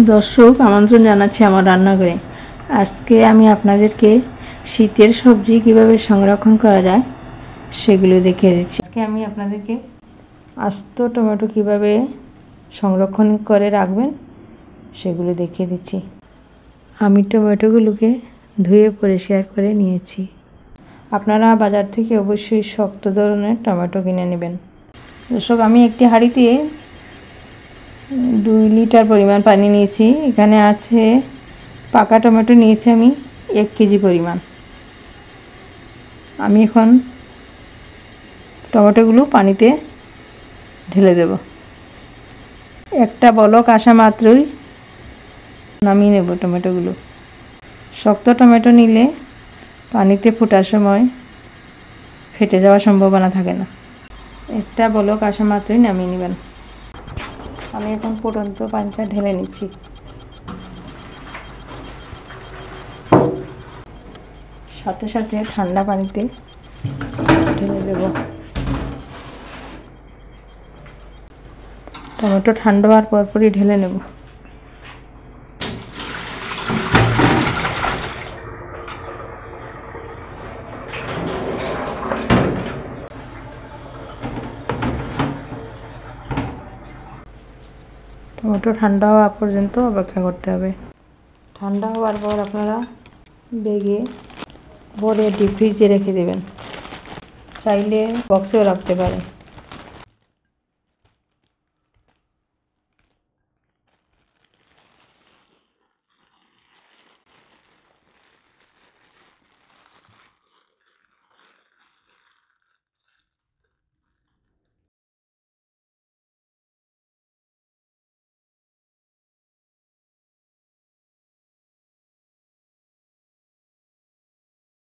দর্শক, আমন্ত্রণ জানাচ্ছি আমার রান্নাঘরে। আজকে আমি আপনাদেরকে শীতের সবজি কীভাবে সংরক্ষণ করা যায় সেগুলো দেখিয়ে দিচ্ছি। আজকে আমি আপনাদেরকে আস্ত টমেটো কীভাবে সংরক্ষণ করে রাখবেন সেগুলো দেখিয়ে দিচ্ছি। আমি টমেটোগুলোকে ধুয়ে পরিষ্কার করে নিয়েছি। আপনারা বাজার থেকে অবশ্যই শক্ত ধরনের টমেটো কিনে নেবেন। দর্শক, আমি একটি হাঁড়িতে দুই লিটার পরিমাণ পানি নিয়েছি। এখানে আছে পাকা টমেটো নিয়েছি আমি, এক কেজি পরিমাণ। আমি এখন টমেটোগুলো পানিতে ঢেলে দেব। একটা বলক আসা মাত্রই নামিয়ে নেব টমেটোগুলো। শক্ত টমেটো নিলে পানিতে ফোটার সময় ফেটে যাওয়ার সম্ভাবনা থাকে না। একটা বলক আসা মাত্রই নামিয়ে নেবেন। আমি এখন ফুটন্ত পানিটা ঢেলে নিচ্ছি। সাথে সাথে ঠান্ডা পানিতে ঢেলে দেব। টমেটো ঠান্ডা হওয়ার পরপরই ঢেলে নেব। টমেটো ঠান্ডা হওয়া পর্যন্ত অপেক্ষা করতে হবে। ঠান্ডা হওয়ার পর আপনারা বেগে ভরে ডিপ ফ্রিজে রেখে দেবেন। চাইলে বক্সেও রাখতে পারেন।